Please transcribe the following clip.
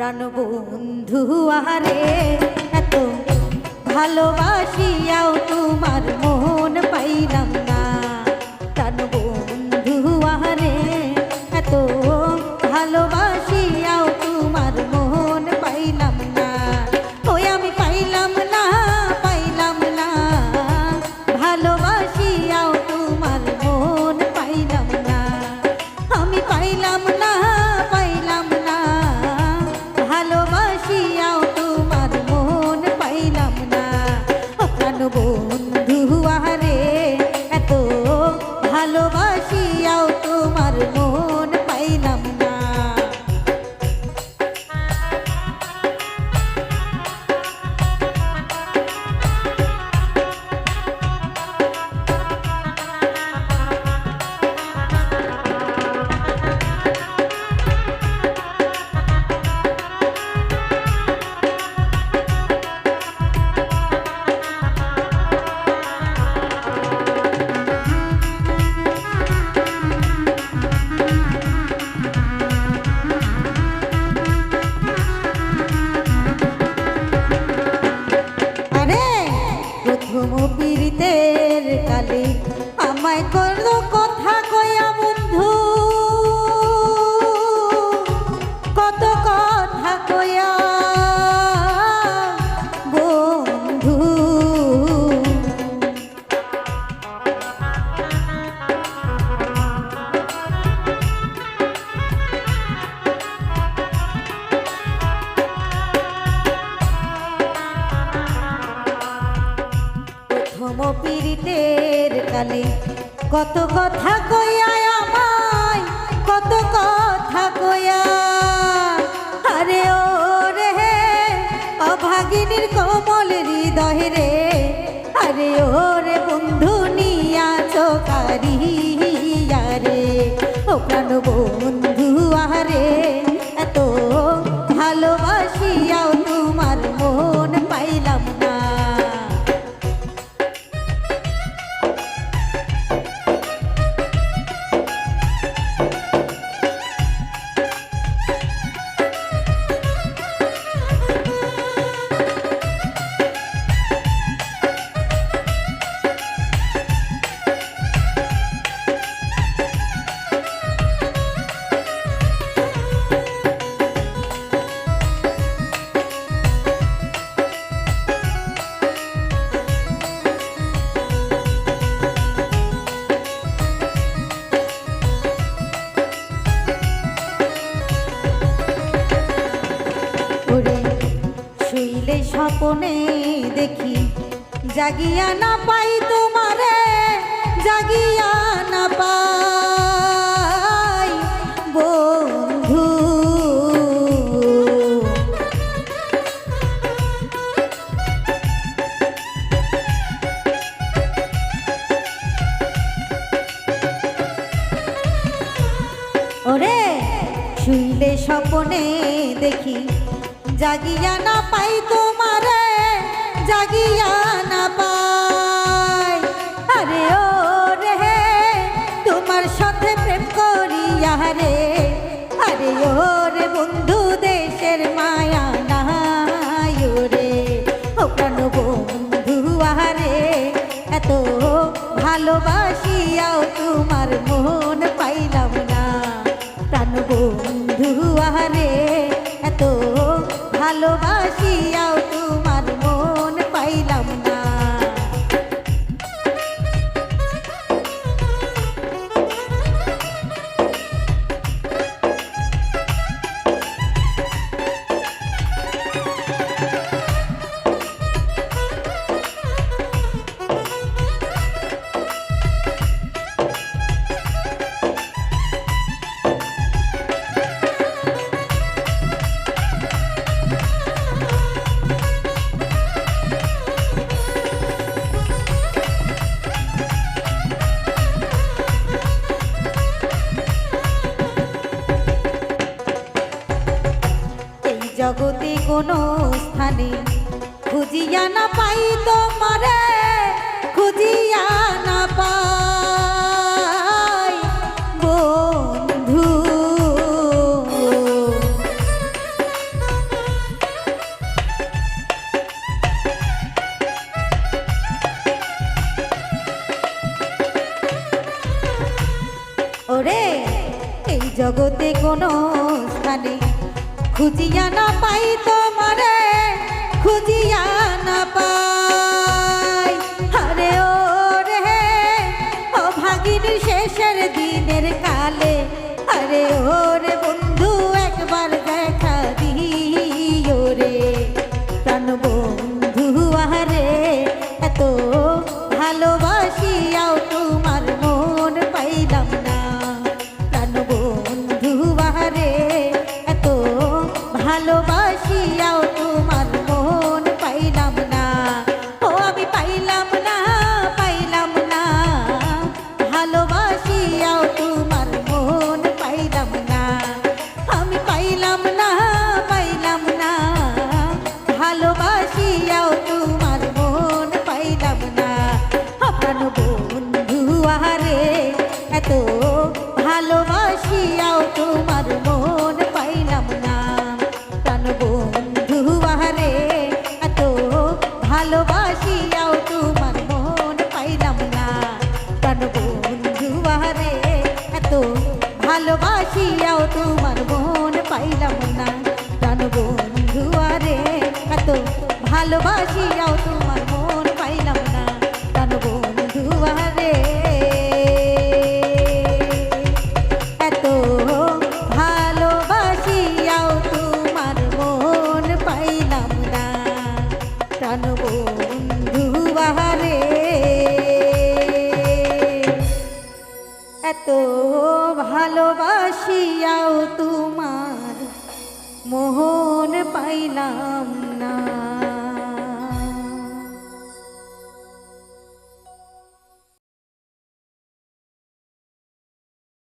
প্রাণ বন্ধু আহারে এত ভালোবাসিয়াও তোমার মন পাইলাম। ভালোবাসিয়াও কালে। আমায় করল কথা কয়া বন্ধু। কত কথা কয়া বন্ধু। পীড়িতের কালে। কত কথা কইয়া আমায়, কত কথা কইয়া। আরে ও রে অভাগিনীর কোমল হৃদয় রে। আরে ও রে বন্ধু নিয়া চোখারিয়া রে। ও প্রাণ বন্ধু আরে স্বপনে দেখি, জাগিয়া না পাই তোমারে, জাগিয়া না পাই বন্ধু। ওরে, শুইলে স্বপনে দেখি, জাগিয়া না পাই তোমারে জাগিয়া না পাই। আরে ও রে তোমার সাথে প্রেম করিয়া রে। আরে ও রে বন্ধু, দেশের মায়া নাই রে ও প্রাণ বন্ধু আহারে, এত ভালোবাসিয়াও তোমার মন পাইলাম না। প্রাণ বন্ধু আহারে, এত ভালোবাসিয়াও তোমার জগতে কোনো স্থানে খুঁজিয়া না পাই তোমারে, খুঁজিয়া না পাই বন্ধু। ওরে, এই জগতে কোনো স্থানে খুঁজিয়া না পাই তোমারে, খুঁজিয়া না পাই। আরে ও রে ও ভাগিনীর শেষের দিনের কাজ ভালোবাসিয়াও তোমার মন পাইলাম না। কেন বন্ধু আরে। এত ভালোবাসিয়াও তোমার মন পাইলাম না। কেন বন্ধু আরে। এত ভালোবাসিয়াও তোমার মোহন পাইলাম না।